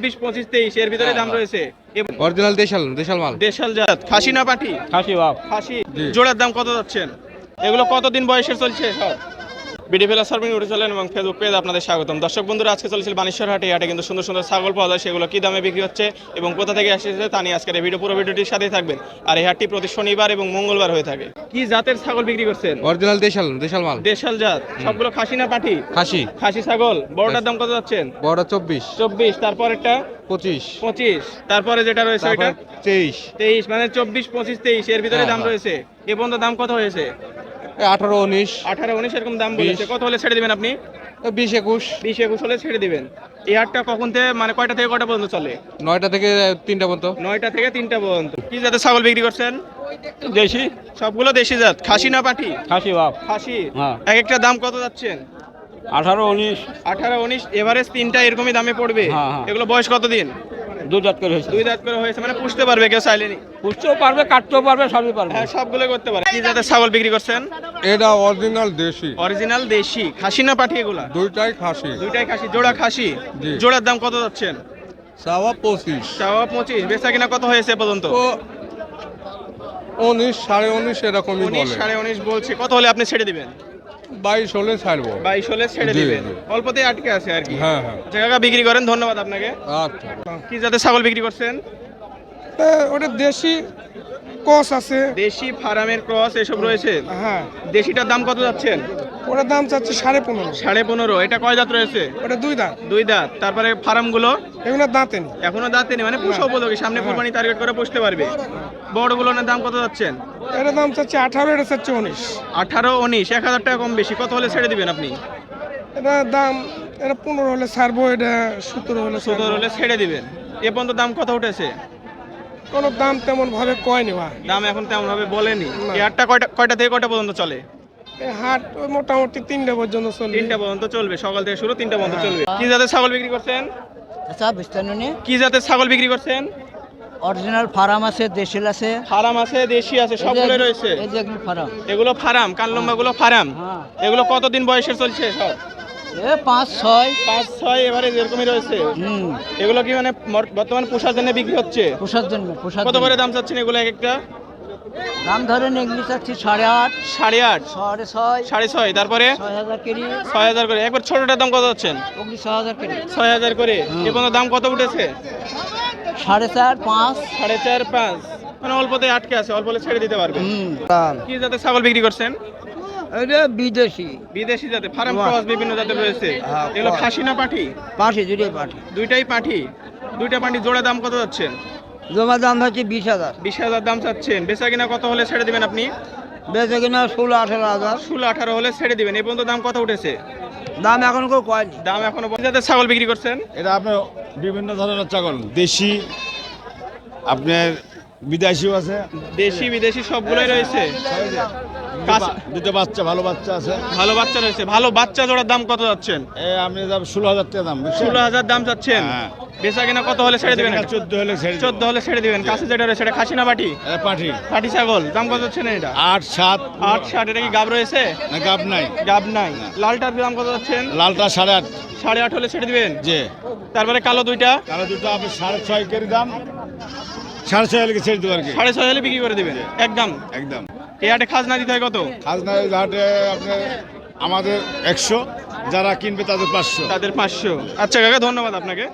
চব্বিশ পঁচিশ তেইশ এর ভিতরে দাম রয়েছে। অরিজিনাল দেশাল দেশাল মাল। দেশাল জাত। খাসি না পাঠি খাসি বাপ। খাসি। জোড়ার দাম কত যাচ্ছেন? এগুলো কতদিন বয়সে চলছে সব? বিডি ফেলা সার্ভিং উঠে চলেন এবং ফেসবুক পেজ আপনাদের স্বাগতম। দর্শক বন্ধুরা আজকে চলছিল বানেশ্বর হাটে। হাটে কিন্তু সুন্দর সুন্দর ছাগল পাওয়া যায় সেগুলো কি দামে বিক্রি হচ্ছে এবং কোথা থেকে আসছে তা নিয়ে আজকের এই ভিডিও পুরো ভিডিওটির সাথেই থাকবেন। আর এই হাটটি প্রতি শনিবার এবং মঙ্গলবার হয়ে থাকে। কি জাতের ছাগল বিক্রি করছেন? অরিজিনাল দেশাল দেশাল মাল। দেশাল জাত। সবগুলো খাসি না পাঠি খাসি। খাসি ছাগল। বড়টার দাম কত যাচ্ছেন? বড় চব্বিশ। চব্বিশ। তারপরেরটা? পঁচিশ। পঁচিশ। তারপরে যেটা রয়েছে তারপর ওইটা? তেইশ। তেইশ মানে চব্বিশ পঁচিশ তেইশ। এর ভিতরে হ্যাঁ, দাম হ্যাঁ। রয়েছে। এ পর্যন্ত দাম কত হয়েছে? আঠারো উনিশ আঠারো উনিশ এরকম দাম বিশ। বলেছে কত হলে ছেড়ে দিবেন আপনি? বিশ একুশ। বিশ একুশ হলে ছেড়ে দিবেন। এই হাটটা কখন থেকে মানে কয়টা থেকে কয়টা পর্যন্ত চলে? নয়টা থেকে তিনটা পর্যন্ত। নয়টা থেকে তিনটা পর্যন্ত। কি জাতের ছাগল বিক্রি করছেন? দেশি। সবগুলো দেশি জাত। খাসি না পাঠি খাসি বাপ। খাসি। হ্যাঁ। এক একটা দাম কত যাচ্ছেন? আঠারো উনিশ। আঠারো উনিশ এভারেজ তিনটা এরকমই দামে পড়বে। হ্যাঁ, হ্যাঁ। এগুলো বয়স কতদিন? দু জাত করে হয়েছে। দুই দাঁত করে হয়েছে মানে পুষতে পারবে কেউ চাইলেনি বুঝতেও পারবে কাটতেও পারবে সবই পারবে। হ্যাঁ সবগুলো করতে পারে। কি জাতের ছাগল বিক্রি করছেন? এটা অরিজিনাল দেশি। অরিজিনাল দেশি। খাসি না পাঠি এগুলা? দুইটাই খাসি। দুইটাই খাসি জোড়া খাসি। জোড়ার দাম কত যাচ্ছেন? সাওয়া পঁচিশ। চাওয়া পঁচিশ বেচা কিনা কত হয়েছে পর্যন্ত? উনিশ সাড়ে উনিশ এরকমই উনিশ সাড়ে উনিশ বলছে। কত হলে আপনি ছেড়ে দিবেন? বাইশ হলে ছাড়বো। বাইশ হলে ছেড়ে জি, দিবেন। জি। অল্পতেই আটকে আছে আর কি। হ্যাঁ হ্যাঁ। জায়গা বিক্রি করেন ধন্যবাদ আপনাকে। আচ্ছা। কি জাতের ছাগল বিক্রি করছেন? ওটা দেশি কস আছে। দেশি ফার্মের ক্রস এসব রয়েছে? হ্যাঁ। দেশিটার দাম কত যাচ্ছেন? ওটার দাম চাচ্ছে সাড়ে পনেরো। সাড়ে পনেরো। এটা কয় দাঁত রয়েছে? ওটা দুই দাঁত। দুই দাঁত। তারপরে ফার্মগুলো এগুলো দাঁতে নেই। এখনও দাঁতে নেই মানে পুষো উপযোগী। সামনে কোরবানি টার্গেট করে পুষতে পারবে। বড়গুলোর দাম কত যাচ্ছেন? এটার দাম চাচ্ছে আঠারো এটা চাচ্ছে উনিশ। আঠারো উনিশ এক হাজার টাকা কম বেশি। কত হলে ছেড়ে দিবেন আপনি? এটার দাম এটা পনেরো হলে ছাড়বো এটা সতেরো হলে সত্তর হলে ছেড়ে দিবেন। এ পর্যন্ত দাম কত উঠেছে? কোনো দাম তেমন ভাবে কয় নেওয়া দাম এখন তেমন ভাবে বলেনি। এই হাটটা কয়টা কয়টা থেকে কয়টা পর্যন্ত চলে? হাট ওই মোটামুটি তিনটে পর্যন্ত চলবে। তিনটা পর্যন্ত চলবে। সকাল থেকে শুরু তিনটা পর্যন্ত চলবে। কি জাতের ছাগল বিক্রি করছেন? আচ্ছা কি জাতের ছাগল বিক্রি করছেন? অরিজিনাল ফার্ম আছে দেশিল আছে। ফার্ম আছে দেশি আছে সবগুলো রয়েছে। এই যে এগুলো ফার্ম। এগুলো ফার্ম কানলম্বা গুলো ফার্ম। হ্যাঁ। এগুলো কতদিন বয়সের চলছে সব? এ পাঁচ ছয়। পাঁচ ছয় এবারে এরকমই রয়েছে। হুম। এগুলো কি মানে বর্তমান পোষার জন্য বিক্রি হচ্ছে? পোষার জন্য পোষার কত করে দাম চাচ্ছেন এগুলো এক একটা দাম ধরেন এগুলি চাচ্ছি সাড়ে আট। সাড়ে আট? সাড়ে ছয়। সাড়ে ছয় তারপরে? ছয় হাজার কেজি। ছয় হাজার করে। একবার ছোটটার দাম কত যাচ্ছেন ছয় হাজার কেজি। ছয় হাজার করে। এ দাম কত উঠেছে? সাড়ে চার পাঁচ। সাড়ে চার পাঁচ। মানে অল্পতে আটকে আছে অল্প হলে ছেড়ে দিতে পারবে। কি জাতের ছাগল বিক্রি করছেন? এটা বিদেশি। বিদেশি জাতে ফার্ম ক্রস বিভিন্ন জাতের রয়েছে। এগুলো খাসি না পাঠি? পাঠি দুটোই পাঠি। দুইটাই পাঠি। দুইটা পাঠি জোড়া দাম কত যাচ্ছেন? জমা দাম হচ্ছে বিশ হাজার। বিশ হাজার দাম চাচ্ছেন। বেচা কিনা কত হলে ছেড়ে দিবেন আপনি? বেঁচে কিনা ষোলো আঠারো হাজার। ষোলো আঠারো হলে ছেড়ে দিবেন। এই পর্যন্ত দাম কত উঠেছে? দাম এখন কেউ কয়নি। দাম এখনও জাতের ছাগল বিক্রি করছেন? এটা আপনার বিভিন্ন ধরনের ছাগল। দেশি আপনার বিদেশিও আছে। দেশি বিদেশি সবগুলোই রয়েছে। দুটো বাচ্চা ভালো বাচ্চা আছে। ভালো বাচ্চা রয়েছে। ভালো বাচ্চা জোড়ার দাম কত যাচ্ছেন? আপনি ষোলো হাজার টাকা দাম ষোলো হাজার দাম চাচ্ছেন হ্যাঁ। বেচা কিনা কত হলে ছেড়ে দিবেন? চোদ্দ হলে চোদ্দ হলে ছেড়ে দিবেন। কাছে যেটা রয়েছে এটা খাসি না এ পাঠি পাটি ছাগল। দাম কত যাচ্ছে না এটা? আট সাত। আট ষাট এটা কি গাব রয়েছে? না গাব নাই। গাব নাই। লালটার দাম কত যাচ্ছেন? লালটা সাড়ে আট। সাড়ে আট হলে ছেড়ে দিবেন? যে তারপরে কালো দুইটা? কালো দুটো আপনি সাড়ে ছয় করে দাম। সাড়ে ছয় হলে ছেড়ে দেবো আর কি? সাড়ে ছয় হলে বিক্রি করে দিবেন। একদম। একদম। এই হাটে খাজনা দিতে হয় কত? খাজনা ঘাটে আপনার আমাদের একশো যারা কিনবে তাদের পাঁচশো। তাদের পাঁচশো। আচ্ছা কাকা ধন্যবাদ আপনাকে।